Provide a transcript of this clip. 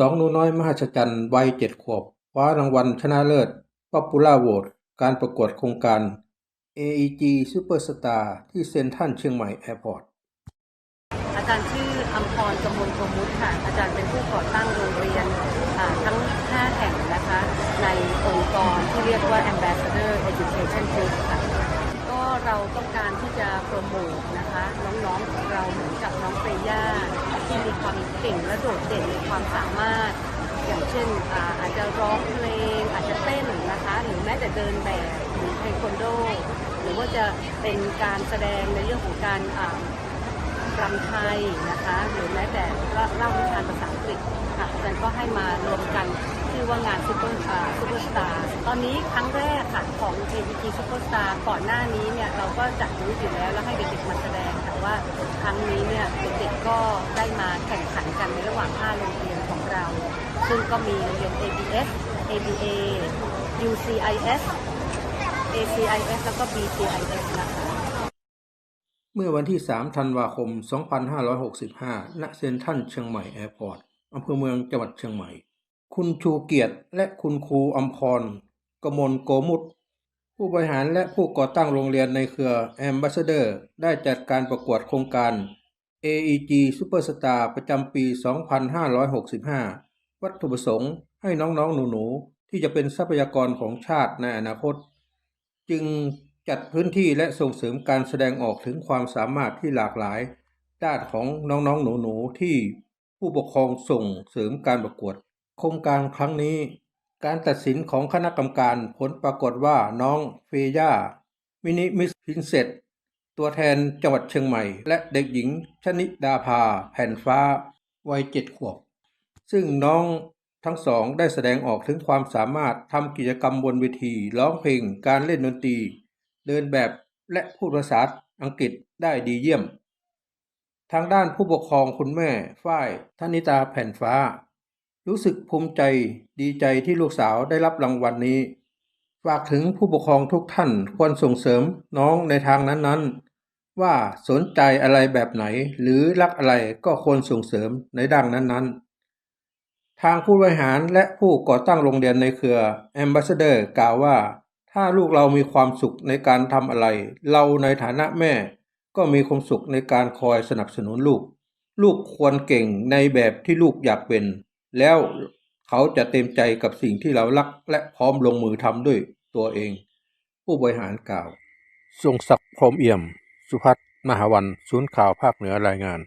สองหนูน้อยมหัศจรรย์วัยเจ็ดขวบคว้ารางวัลชนะเลิศป๊อปปูล่าโหวตการประกวดโครงการ AEG Superstar ที่เซ็นทรัลเชียงใหม่แอร์พอร์ต อาจารย์ชื่ออัมพรกมลโกมุตค่ะ อาจารย์เป็นผู้ก่อตั้งโรงเรียนทั้ง 5 แห่งนะคะ ในองค์กรที่เรียกว่า Ambassador Education Group ค่ะ ก็เราต้องการที่จะโปรโมทนะคะ น้องๆของเราเหมือนกับน้องเฟย่าที่มี ความเก่งและโดดเด่นในความสามารถ อย่างเช่นอาจจะร้องเพลง อาจจะเต้นนะคะหรือแม้แต่เดินแบบหรือเทควันโด หรือว่าจะเป็นการแสดงในเรื่องของการรำไทยนะคะหรือแม้แต่เล่านิทานภาษาอังกฤษค่ะอาจารย์ก็ให้มารวมกันชื่อว่างานซูเปอร์ซูเปอร์สตาร์ตอนนี้ครั้งแรกค่ะของ ABG Superstar ก่อนหน้านี้เนี่ยเราก็จัดรู้อยู่แล้วแล้วให้เด็กๆมาแสดง ว่าครั้งนี้เนี่ยเด็กๆก็ได้มาแข่งขันกันในระหว่าง 5 โรงเรียนของเรา ซึ่งก็มีโรงเรียน ABS ABA UCIS ACIS แล้วก็ BCIS นะคะเมื่อวันที่ 3 ธันวาคม 2565 ณ เซ็นทรัลเชียงใหม่แอร์พอร์ตอำเภอเมืองจังหวัดเชียงใหม่ คุณชูเกียรติและคุณครูอัมพร กมลโกมุต ผู้บริหารและผู้ก่อตั้งโรงเรียนในเครือ Ambassador ได้จัดการประกวดโครงการ AEG Superstar ประจำปี 2565 วัตถุประสงค์ให้น้องๆ หนูๆ ที่จะเป็นทรัพยากรของชาติในอนาคต จึงจัดพื้นที่และส่งเสริมการแสดงออกถึงความสามารถที่หลากหลาย ด้านของน้องๆ หนูๆ ที่ผู้ปกครองส่งเสริมการประกวด โครงการครั้งนี้ การตัดสินของคณะกรรมการผลปรากฏว่าน้องเฟย่ามินิมิสพินเซตตัวแทนจังหวัดเชียงใหม่ และเด็กหญิงชนิดาภา แผ่นฟ้า วัยเจ็ดขวบ ซึ่งน้องทั้งสองได้แสดงออกถึงความสามารถทำกิจกรรมบนเวทีร้องเพลง การเล่นดนตรี เดินแบบและพูดภาษาอังกฤษได้ดีเยี่ยม ทางด้านผู้ปกครองคุณแม่ฝ้ายธนิตาแผ่นฟ้า รู้สึกภูมิใจดีใจที่ลูกสาวได้รับรางวัลนนี้ ฝากถึงผู้ปกครองทุกท่านควรส่งเสริมน้องในทางนั้นๆ ว่าสนใจอะไรแบบไหนหรือรักอะไรก็ควรส่งเสริมในด้านนั้นๆ ทางผู้บริหารและผู้ก่อตั้งโรงเรียนในเครือ Ambassador กล่าวว่า ถ้าลูกเรามีความสุขในการทำอะไร เราในฐานะแม่ ก็มีความสุขในการคอยสนับสนุนลูก ลูกควรเก่งในแบบที่ลูกอยากเป็น แล้วเขาจะเต็มใจกับสิ่งที่เรารักและพร้อมลงมือทำด้วยตัวเอง ผู้บริหารกล่าว ทรงศักดิ์พรหมเอี่ยม สุพัฒน์มหาวัน ศูนย์ข่าวภาคเหนือรายงาน